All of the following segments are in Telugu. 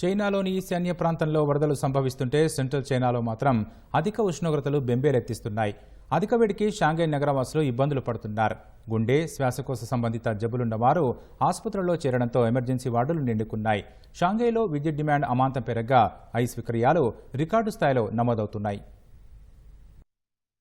చైనాలోని ఈశాన్య ప్రాంతంలో వరదలు సంభవిస్తుంటే సెంట్రల్ చైనాలో మాత్రం అధిక ఉష్ణోగ్రతలు బెంబేలెత్తిస్తున్నాయి. అధిక వేడికి షాంఘై నగరవాసులు ఇబ్బందులు పడుతున్నారు. గుండె శ్వాసకోశ సంబంధిత జబ్బులున్న వారు ఆసుపత్రుల్లో చేరడంతో ఎమర్జెన్సీ వార్డులు నిండుకున్నాయి. షాంఘైలో విద్యుత్ డిమాండ్ అమాంతం పెరగ్గా ఐస్ విక్రయాలు రికార్డు స్థాయిలో నమోదవుతున్నాయి.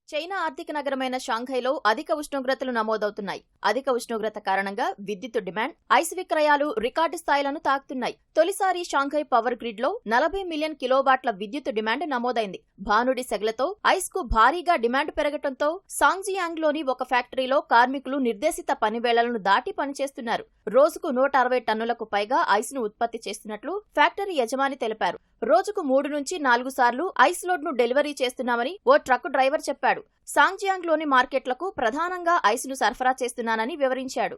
చైనా ఆర్థిక నగరమైన షాంఘైలో అధిక ఉష్ణోగ్రతలు నమోదవుతున్నాయి. అధిక ఉష్ణోగ్రత కారణంగా విద్యుత్ డిమాండ్ ఐస్ విక్రయాలు రికార్డు స్థాయిలను తాకుతున్నాయి. తొలిసారి షాంఘై పవర్ గ్రిడ్లో నలభై మిలియన్ కిలోవాట్ల విద్యుత్ డిమాండ్ నమోదైంది. భానుడి సెగలతో ఐస్కు భారీగా డిమాండ్ పెరగటంతో సాంగ్జియాంగ్లోని ఒక ఫ్యాక్టరీలో కార్మికులు నిర్దేశిత పనివేళలను దాటి పనిచేస్తున్నారు. రోజుకు నూట అరవై టన్నులకు పైగా ఐస్ను ఉత్పత్తి చేస్తున్నట్లు ఫ్యాక్టరీ యజమాని తెలిపారు. రోజుకు మూడు నుంచి నాలుగు సార్లు ఐస్ లోడ్ను డెలివరీ చేస్తున్నామని ఓ ట్రక్ డ్రైవర్ చెప్పాడు. సాంగ్జియాంగ్లోని మార్కెట్లకు ప్రధానంగా ఐస్ను సరఫరా చేస్తున్నానని వివరించాడు.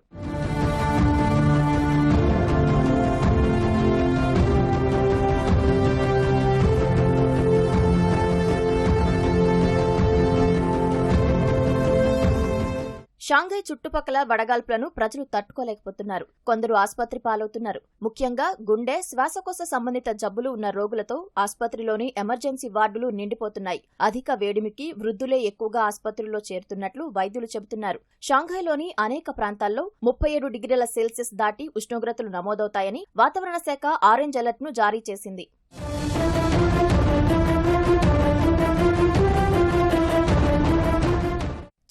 షాంఘై చుట్టుపక్కల వడగాల్పులను ప్రజలు తట్టుకోలేకపోతున్నారు. కొందరు ఆసుపత్రి పాలవుతున్నారు. ముఖ్యంగా గుండె శ్వాసకోశ సంబంధిత జబ్బులు ఉన్న రోగులతో ఆసుపత్రిలోని ఎమర్జెన్సీ వార్డులు నిండిపోతున్నాయి. అధిక వేడిమికి వృద్ధులే ఎక్కువగా ఆసుపత్రుల్లో చేరుతున్నట్లు వైద్యులు చెబుతున్నారు. షాంఘైలోని అనేక ప్రాంతాల్లో ముప్పై ఏడు డిగ్రీల సెల్సియస్ దాటి ఉష్ణోగ్రతలు నమోదవుతాయని వాతావరణ శాఖ ఆరెంజ్ అలర్ట్ను జారీ చేసింది.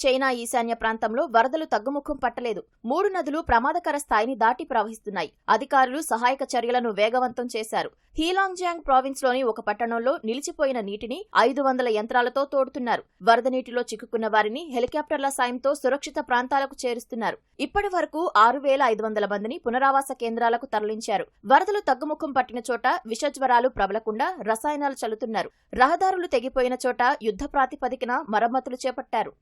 చైనా ఈశాన్య ప్రాంతంలో వరదలు తగ్గుముఖం పట్టలేదు. మూడు నదులు ప్రమాదకర స్థాయిని దాటి ప్రవహిస్తున్నాయి. అధికారులు సహాయక చర్యలను వేగవంతం చేశారు. హీలాంగ్జియాంగ్ ప్రావిన్స్లోని ఒక పట్టణంలో నిలిచిపోయిన నీటిని ఐదు వందల యంత్రాలతో తోడుతున్నారు. వరద నీటిలో చిక్కుకున్న వారిని హెలికాప్టర్ల సాయంతో సురక్షిత ప్రాంతాలకు చేరుస్తున్నారు. ఇప్పటి వరకు ఆరు వేల ఐదు వందల మందిని పునరావాస కేంద్రాలకు తరలించారు. వరదలు తగ్గుముఖం పట్టిన చోట విషజ్వరాలు ప్రబలకుండా రసాయనాలు చల్లుతున్నారు. రహదారులు తెగిపోయిన చోట యుద్ధ ప్రాతిపదికన మరమ్మతులు చేపట్టారు.